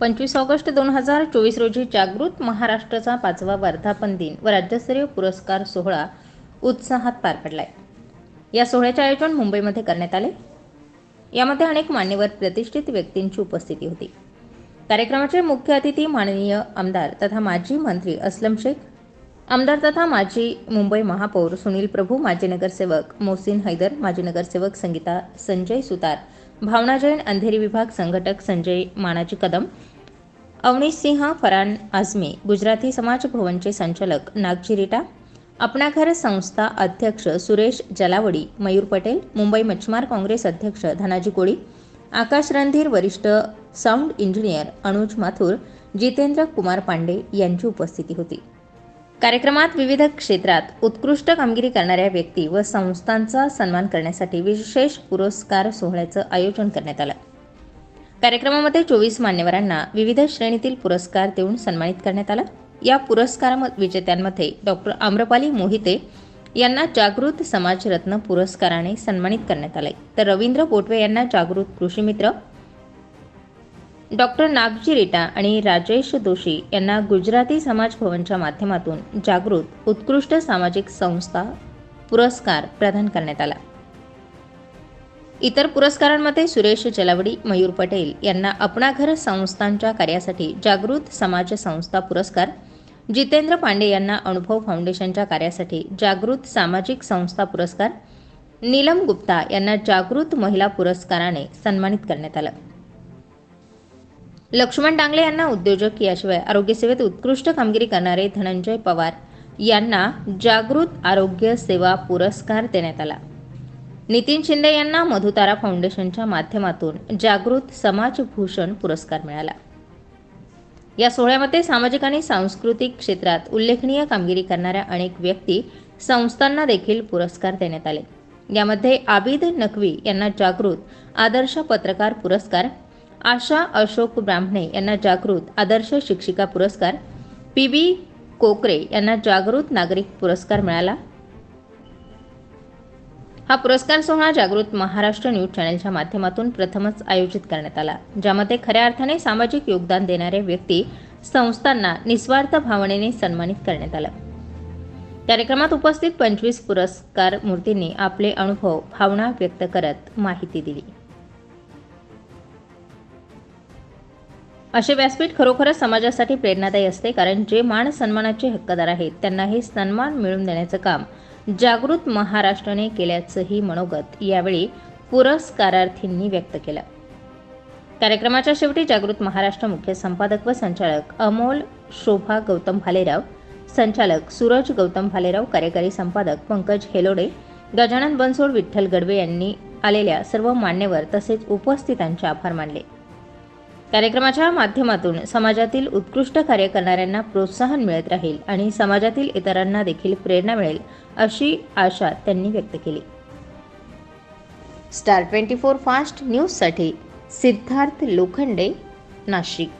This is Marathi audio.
पंचवीस ऑगस्ट दोन हजार चोवीस रोजी जागृत महाराष्ट्राचा पाचवा वर्धापन दिन व राज्यस्तरीय पुरस्कार सोहळा उत्साहात पार पडलाय. या सोहळ्याचे आयोजन मुंबईमध्ये करण्यात आले. यामध्ये अनेक मान्यवर प्रतिष्ठित व्यक्तींची उपस्थिती होती. कार्यक्रमाचे मुख्य अतिथी माननीय आमदार तथा माजी मंत्री अस्लम शेख आमदार तथा माजी मुंबई महापौर सुनील प्रभू माजी नगरसेवक मोहसिन हैदर माजी नगरसेवक संगीता संजय सुतार भावना जैन अंधेरी विभाग संघटक संजय मानाजी कदम अवनीश सिंह फरान आझमी गुजराती समाज भवनचे संचालक नागजी रिटा अपना घर संस्था अध्यक्ष सुरेश जलावडी मयूर पटेल मुंबई मच्छमार काँग्रेस अध्यक्ष धनाजी कोळी आकाश रणधीर वरिष्ठ साऊंड इंजिनियर अनुज माथुर जितेंद्र कुमार पांडे यांची उपस्थिती होती. कार्यक्रमात विविध क्षेत्रात उत्कृष्ट कामगिरी करणाऱ्या व्यक्ती व संस्थांचा सन्मान करण्यासाठी विशेष पुरस्कार सोहळ्याचं आयोजन करण्यात आलं. कार्यक्रमामध्ये चोवीस मान्यवरांना विविध श्रेणीतील पुरस्कार देऊन सन्मानित करण्यात आलं. या पुरस्कार विजेत्यांमध्ये डॉक्टर आम्रपाली मोहिते यांना जागृत समाजरत्न पुरस्काराने सन्मानित करण्यात आले. तर रवींद्र बोटवे यांना जागृत कृषीमित्र डॉक्टर नागजी रेटा आणि राजेश दोशी यांना गुजराती समाज भवनच्या माध्यमातून जागृत उत्कृष्ट सामाजिक संस्था पुरस्कार प्रदान करण्यात आला. इतर पुरस्कारांमध्ये सुरेश जलावडी मयूर पटेल यांना अपना घर संस्थांच्या कार्यासाठी जागृत समाज संस्था पुरस्कार जितेंद्र पांडे यांना अनुभव फाउंडेशनच्या कार्यासाठी जागृत सामाजिक संस्था पुरस्कार नीलम गुप्ता यांना जागृत महिला पुरस्काराने सन्मानित करण्यात आलं. लक्ष्मण डांगले यांना उद्योजक याशिवाय आरोग्यसेवेत उत्कृष्ट कामगिरी करणारे धनंजय पवार यांना जागृत आरोग्य सेवा पुरस्कार देण्यात आला. नितीन शिंदे यांना मधुतारा फाउंडेशनच्या माध्यमातून जागृत समाजभूषण पुरस्कार मिळाला. या सोहळ्यामध्ये सामाजिक आणि सांस्कृतिक क्षेत्रात उल्लेखनीय कामगिरी करणाऱ्या अनेक व्यक्ती संस्थांना देखील पुरस्कार देण्यात आले. यामध्ये आबिद नकवी यांना जागृत आदर्श पत्रकार पुरस्कार आशा अशोक ब्राह्मणे यांना जागृत आदर्श शिक्षिका पुरस्कार. पी बी कोकरे यांना जागृत नागरिक पुरस्कार मिळाला. हा पुरस्कार सोहळा जागृत महाराष्ट्र न्यूज चॅनलच्या माध्यमातून प्रथमच आयोजित करण्यात आला ज्यामध्ये खऱ्या अर्थाने सामाजिक योगदान देणाऱ्या व्यक्ती संस्थांना निस्वार्थ भावनेने सन्मानित करण्यात आलं. कार्यक्रमात उपस्थित पंचवीस पुरस्कार मूर्तींनी आपले अनुभव भावना व्यक्त करत माहिती दिली. असे व्यासपीठ खरोखरच समाजासाठी प्रेरणादायी असते कारण जे मान सन्मानाचे हक्कदार आहेत त्यांना हे सन्मान मिळवून देण्याचं काम जागृत महाराष्ट्राने केल्याचंही मनोगत यावेळी पुरस्कारार्थींनी व्यक्त केलं. कार्यक्रमाच्या शेवटी जागृत महाराष्ट्र मुख्य संपादक व संचालक अमोल शोभा गौतम भालेराव संचालक सूरज गौतम भालेराव कार्यकारी संपादक पंकज हेलोडे गजानन बनसोड विठ्ठल गडवे यांनी आलेल्या सर्व मान्यवर तसेच उपस्थितांचे आभार मानले. कार्यक्रमाच्या माध्यमातून समाजातील उत्कृष्ट कार्य करणाऱ्यांना प्रोत्साहन मिळत राहील आणि समाजातील इतरांना देखील प्रेरणा मिळेल अशी आशा त्यांनी व्यक्त केली. स्टार ट्वेंटी फोर फास्ट न्यूजसाठी सिद्धार्थ लोखंडे नाशिक.